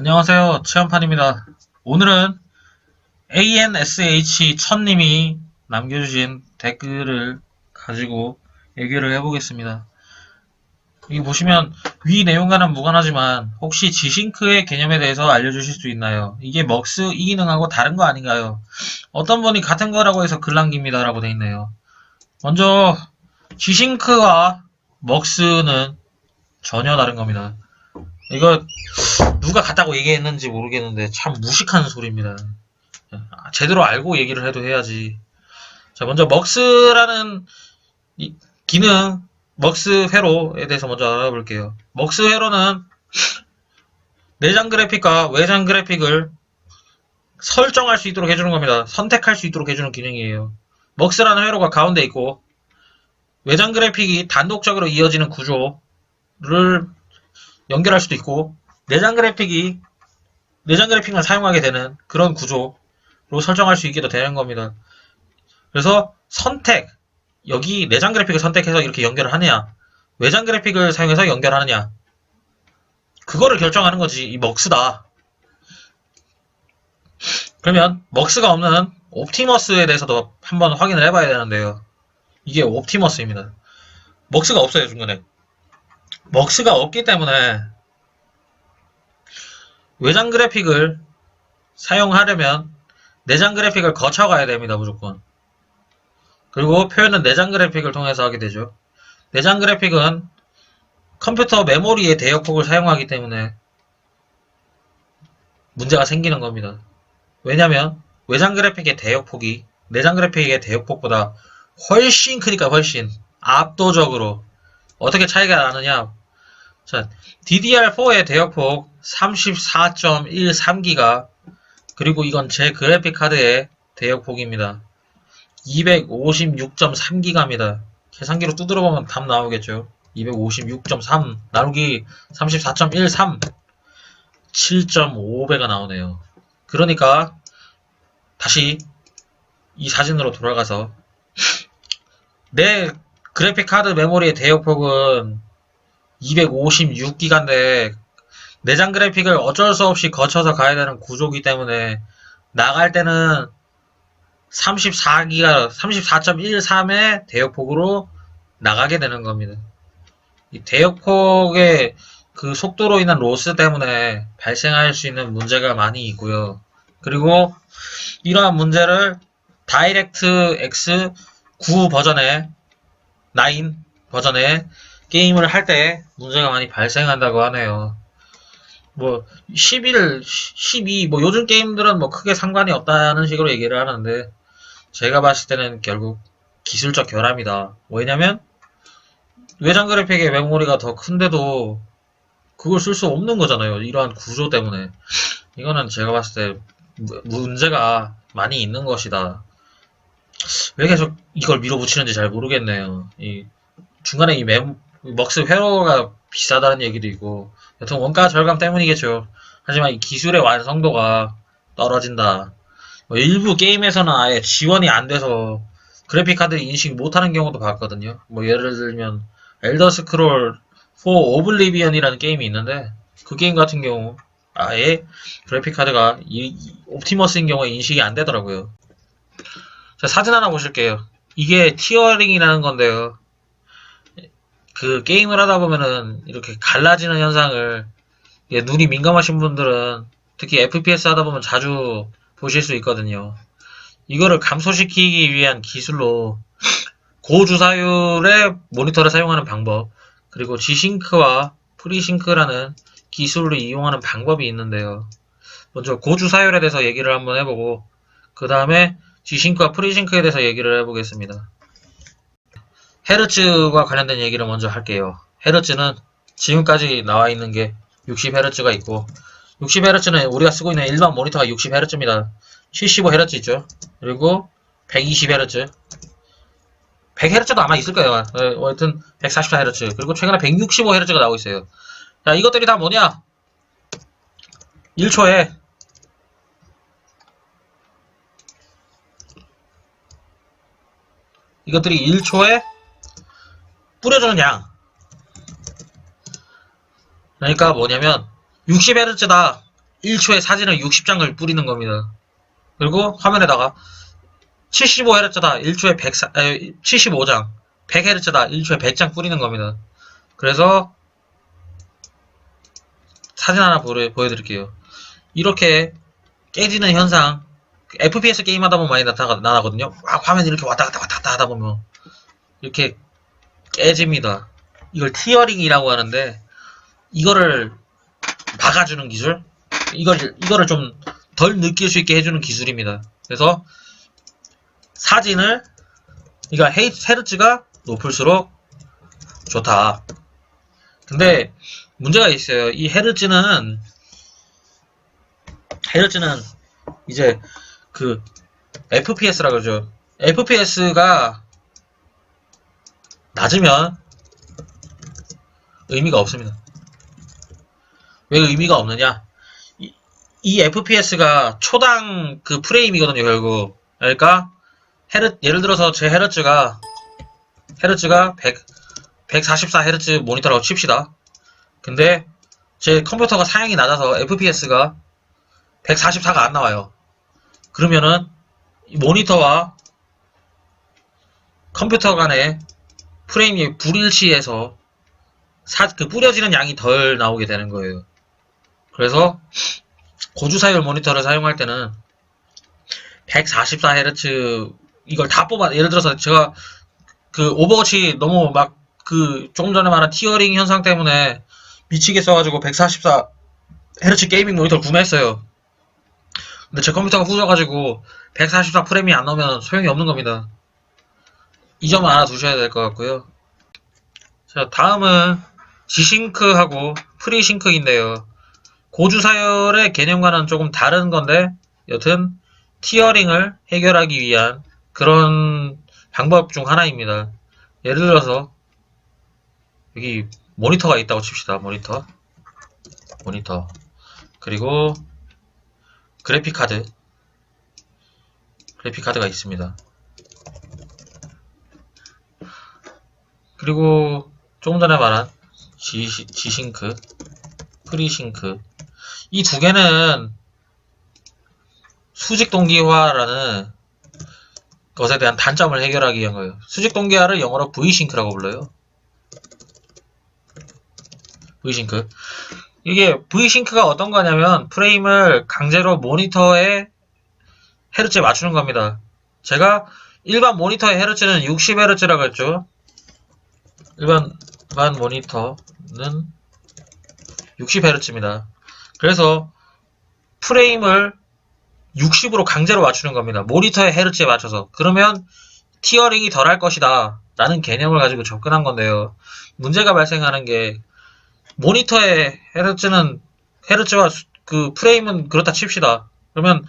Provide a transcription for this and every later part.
안녕하세요. 체험판입니다. 오늘은 ANSH1000님이 남겨주신 댓글을 가지고 얘기를 해보겠습니다. 여기 보시면 위 내용과는 무관하지만 혹시 지싱크의 개념에 대해서 알려주실 수 있나요? 이게 먹스 이 기능하고 다른 거 아닌가요? 어떤 분이 같은 거라고 해서 글 남깁니다 라고 돼 있네요. 먼저 지싱크와 먹스는 전혀 다른 겁니다. 이거 누가 같다고 얘기했는지 모르겠는데 참 무식한 소리입니다. 아, 제대로 알고 얘기를 해도 해야지. 자, 먼저 먹스라는 이 기능, 먹스 회로에 대해서 먼저 알아볼게요. 먹스 회로는 내장 그래픽과 외장 그래픽을 설정할 수 있도록 해주는 겁니다. 선택할 수 있도록 해주는 기능이에요. 먹스라는 회로가 가운데 있고 외장 그래픽이 단독적으로 이어지는 구조를 연결할 수도 있고 내장 그래픽이 내장 그래픽만 사용하게 되는 그런 구조로 설정할 수 있게도 되는 겁니다. 그래서 선택 여기 내장 그래픽을 선택해서 이렇게 연결을 하느냐 외장 그래픽을 사용해서 연결하느냐 그거를 결정하는 거지 이 먹스다. 그러면 먹스가 없는 옵티머스에 대해서도 한번 확인을 해봐야 되는데요. 이게 옵티머스입니다. 먹스가 없어요 중간에. 먹스가 없기 때문에 외장 그래픽을 사용하려면 내장 그래픽을 거쳐가야 됩니다 무조건. 그리고 표현은 내장 그래픽을 통해서 하게 되죠. 내장 그래픽은 컴퓨터 메모리의 대역폭을 사용하기 때문에 문제가 생기는 겁니다. 왜냐면 외장 그래픽의 대역폭이 내장 그래픽의 대역폭보다 훨씬 크니까 훨씬 압도적으로 어떻게 차이가 나느냐 자, DDR4의 대역폭 34.13기가 그리고 이건 제 그래픽 카드의 대역폭입니다. 256.3기가입니다. 계산기로 두드려 보면 답 나오겠죠. 256.3 나누기 34.13 7.5배가 나오네요. 그러니까 다시 이 사진으로 돌아가서 내 그래픽 카드 메모리의 대역폭은 256기가인데 내장 그래픽을 어쩔 수 없이 거쳐서 가야 되는 구조기 때문에 나갈 때는 34기가 34.13의 대역폭으로 나가게 되는 겁니다. 이 대역폭의 그 속도로 인한 로스 때문에 발생할 수 있는 문제가 많이 있고요. 그리고 이러한 문제를 다이렉트 X 9 버전의 9 버전의 게임을 할 때 문제가 많이 발생한다고 하네요. 뭐 11, 12, 뭐 요즘 게임들은 뭐 크게 상관이 없다는 식으로 얘기를 하는데 제가 봤을 때는 결국 기술적 결함이다. 왜냐면 외장 그래픽의 메모리가 더 큰데도 그걸 쓸 수 없는 거잖아요. 이러한 구조 때문에. 이거는 제가 봤을 때 무- 문제가 많이 있는 것이다. 왜 계속 이걸 밀어붙이는지 잘 모르겠네요. 이 중간에 이 메, 먹스 회로가 비싸다는 얘기도 있고 여튼 원가 절감 때문이겠죠. 하지만 이 기술의 완성도가 떨어진다. 뭐 일부 게임에서는 아예 지원이 안 돼서 그래픽 카드 인식 못하는 경우도 봤거든요. 뭐 예를 들면 엘더 스크롤 4 오블리비언이라는 게임이 있는데 그 게임 같은 경우 아예 그래픽 카드가 이, 이 옵티머스인 경우에 인식이 안 되더라고요. 자, 사진 하나 보실게요. 이게 티어링이라는 건데요. 그 게임을 하다 보면은 이렇게 갈라지는 현상을 예, 눈이 민감하신 분들은 특히 FPS 하다 보면 자주 보실 수 있거든요. 이거를 감소시키기 위한 기술로 고주사율의 모니터를 사용하는 방법 그리고 G싱크와 프리싱크라는 기술을 이용하는 방법이 있는데요. 먼저 고주사율에 대해서 얘기를 한번 해보고 그 다음에 G싱크와 프리싱크에 대해서 얘기를 해보겠습니다. 헤르츠와 관련된 얘기를 먼저 할게요. 헤르츠는 지금까지 나와 있는 게 60Hz가 있고 60Hz는 우리가 쓰고 있는 일반 모니터가 60Hz입니다. 75Hz 있죠. 그리고 120Hz 100Hz도 아마 있을 거예요. 어, 하여튼 144Hz 그리고 최근에 165Hz가 나오고 있어요. 자 이것들이 다 뭐냐 1초에 이것들이 1초에 뿌려주는 양. 그러니까 뭐냐면 60Hz다. 1초에 사진을 60장을 뿌리는 겁니다. 그리고 화면에다가 75Hz다 1초에 100, 75장 100Hz다 1초에 100장 뿌리는 겁니다. 그래서 사진 하나 보여, 보여드릴게요. 이렇게 깨지는 현상 FPS 게임 하다 보면 많이 나타나, 나거든요. 막 화면 이렇게 왔다 갔다 왔다 갔다 하다 보면 이렇게 깨집니다. 이걸 티어링이라고 하는데 이거를 막아주는 기술 이걸 이거를 좀 덜 느낄 수 있게 해주는 기술입니다. 그래서 사진을 그러니까 헤르츠가 높을수록 좋다. 근데 문제가 있어요. 이 헤르츠는 헤르츠는 이제 그 FPS라 그러죠. FPS가 낮으면 의미가 없습니다. 왜 의미가 없느냐? 이, 이 FPS가 초당 그 프레임이거든요, 결국. 그러니까 헤르 예를 들어서 제 헤르츠가 헤르츠가 100 144Hz 모니터라고 칩시다. 근데 제 컴퓨터가 사양이 낮아서 FPS가 144가 안 나와요. 그러면은 이 모니터와 컴퓨터 간의 프레임이 불일치해서 사, 그 뿌려지는 양이 덜 나오게 되는 거예요. 그래서 고주사율 모니터를 사용할 때는 144Hz 이걸 다 뽑아 예를 들어서 제가 그 오버워치 너무 막 그 조금 전에 말한 티어링 현상 때문에 미치게 써가지고 144Hz 게이밍 모니터를 구매했어요. 근데 제 컴퓨터가 후져가지고 144 프레임이 안 나오면 소용이 없는 겁니다. 이 점을 알아두셔야 될 것 같고요. 자, 다음은 지싱크하고 프리싱크인데요. 고주사열의 개념과는 조금 다른 건데, 여튼 티어링을 해결하기 위한 그런 방법 중 하나입니다. 예를 들어서 여기 모니터가 있다고 칩시다. 모니터. 모니터. 그리고 그래픽 카드. 그래픽 카드가 있습니다. 그리고 조금 전에 말한 지, 지싱크, 프리싱크. 이 두 개는 수직 동기화라는 것에 대한 단점을 해결하기 위한 거예요. 수직 동기화를 영어로 V싱크라고 불러요. V싱크. 이게 V싱크가 어떤 거냐면 프레임을 강제로 모니터의 헤르츠에 맞추는 겁니다. 제가 일반 모니터의 헤르츠는 60Hz라고 했죠. 일반, 일반 모니터는 60Hz입니다. 그래서 프레임을 60으로 강제로 맞추는 겁니다. 모니터의 헤르츠에 맞춰서. 그러면 티어링이 덜 할 것이다. 라는 개념을 가지고 접근한 건데요. 문제가 발생하는 게 모니터의 헤르츠는 헤르츠와 수- 그 프레임은 그렇다 칩시다. 그러면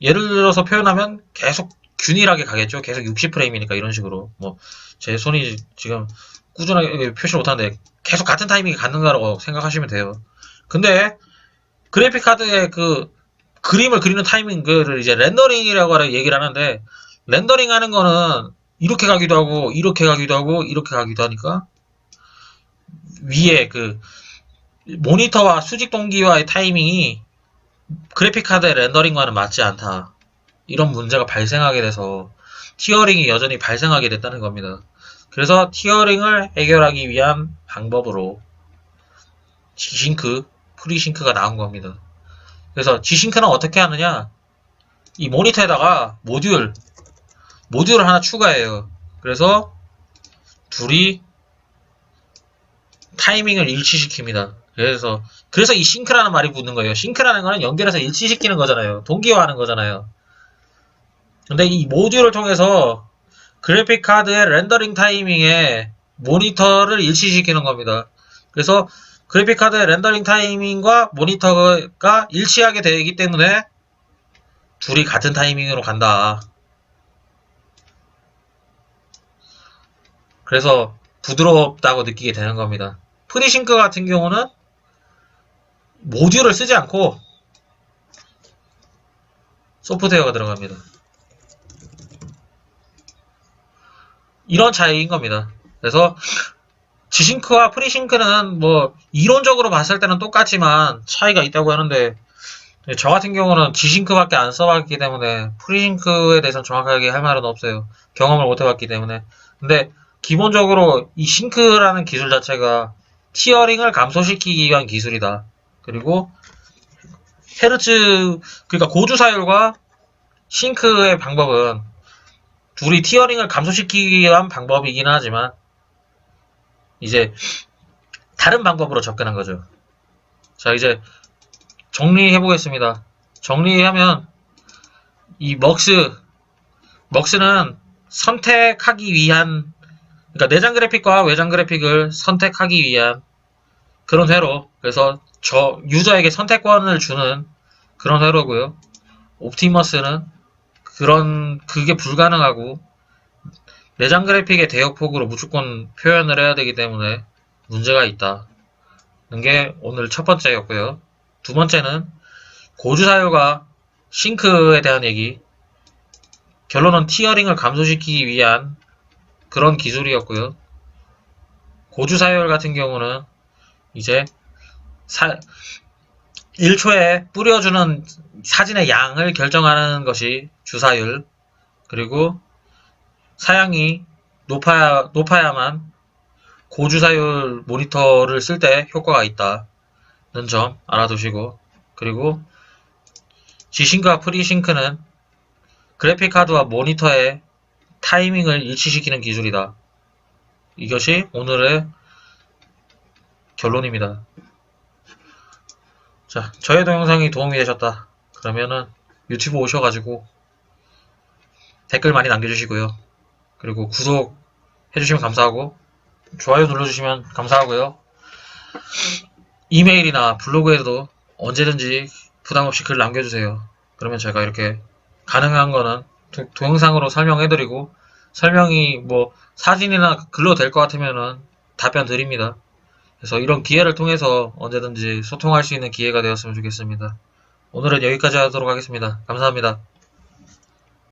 예를 들어서 표현하면 계속 균일하게 가겠죠. 계속 60프레임이니까 이런 식으로. 뭐 제 손이 지금 꾸준하게 표시를 못하는데 계속 같은 타이밍에 갖는다고 생각하시면 돼요. 근데 그래픽 카드의 그 그림을 그리는 타이밍을 이제 렌더링이라고 얘기를 하는데 렌더링 하는 거는 이렇게 가기도 하고 이렇게 가기도 하고 이렇게 가기도 하니까 위에 그 모니터와 수직 동기화의 타이밍이 그래픽 카드의 렌더링과는 맞지 않다. 이런 문제가 발생하게 돼서 티어링이 여전히 발생하게 됐다는 겁니다. 그래서 티어링을 해결하기 위한 방법으로 지싱크, 프리싱크가 나온 겁니다. 그래서 지싱크는 어떻게 하느냐? 이 모니터에다가 모듈, 모듈을 하나 추가해요. 그래서 둘이 타이밍을 일치시킵니다. 그래서 그래서 이 싱크라는 말이 붙는 거예요. 싱크라는 거는 연결해서 일치시키는 거잖아요. 동기화하는 거잖아요. 근데 이 모듈을 통해서 그래픽 카드의 렌더링 타이밍에 모니터를 일치시키는 겁니다. 그래서 그래픽 카드의 렌더링 타이밍과 모니터가 일치하게 되기 때문에 둘이 같은 타이밍으로 간다. 그래서 부드럽다고 느끼게 되는 겁니다. 프리싱크 같은 경우는 모듈을 쓰지 않고 소프트웨어가 들어갑니다. 이런 차이인 겁니다. 그래서 지싱크와 프리싱크는 뭐 이론적으로 봤을 때는 똑같지만 차이가 있다고 하는데 네, 저 같은 경우는 지싱크밖에 안 써봤기 때문에 프리싱크에 대해서는 정확하게 할 말은 없어요. 경험을 못 해봤기 때문에. 근데 기본적으로 이 싱크라는 기술 자체가 티어링을 감소시키기 위한 기술이다. 그리고 헤르츠 그러니까 고주 사율과 싱크의 방법은 둘이 티어링을 감소시키기 위한 방법이긴 하지만 이제 다른 방법으로 접근한 거죠. 자 이제 정리해 보겠습니다. 정리하면 이 먹스 먹스는 선택하기 위한 그러니까 내장 그래픽과 외장 그래픽을 선택하기 위한 그런 회로 그래서 저 유저에게 선택권을 주는 그런 회로고요. 옵티머스는 그런 그게 불가능하고 내장 그래픽의 대역폭으로 무조건 표현을 해야 되기 때문에 문제가 있다 는 게 오늘 첫 번째였고요. 두 번째는 고주 사율과 싱크에 대한 얘기. 결론은 티어링을 감소시키기 위한 그런 기술이었고요. 고주 사율 같은 경우는 이제 사, 1초에 뿌려주는 사진의 양을 결정하는 것이 주사율. 그리고 사양이 높아야, 높아야만 고주사율 모니터를 쓸 때 효과가 있다는 점 알아두시고, 그리고 G싱크와 프리싱크는 그래픽 카드와 모니터의 타이밍을 일치시키는 기술이다. 이것이 오늘의 결론입니다. 자, 저의 동영상이 도움이 되셨다. 그러면은 유튜브 오셔가지고 댓글 많이 남겨주시고요. 그리고 구독 해주시면 감사하고 좋아요 눌러주시면 감사하고요. 이메일이나 블로그에도 언제든지 부담 없이 글 남겨주세요. 그러면 제가 이렇게 가능한 거는 도- 동영상으로 설명해드리고 설명이 뭐 사진이나 글로 될 것 같으면은 답변 드립니다. 그래서 이런 기회를 통해서 언제든지 소통할 수 있는 기회가 되었으면 좋겠습니다. 오늘은 여기까지 하도록 하겠습니다. 감사합니다.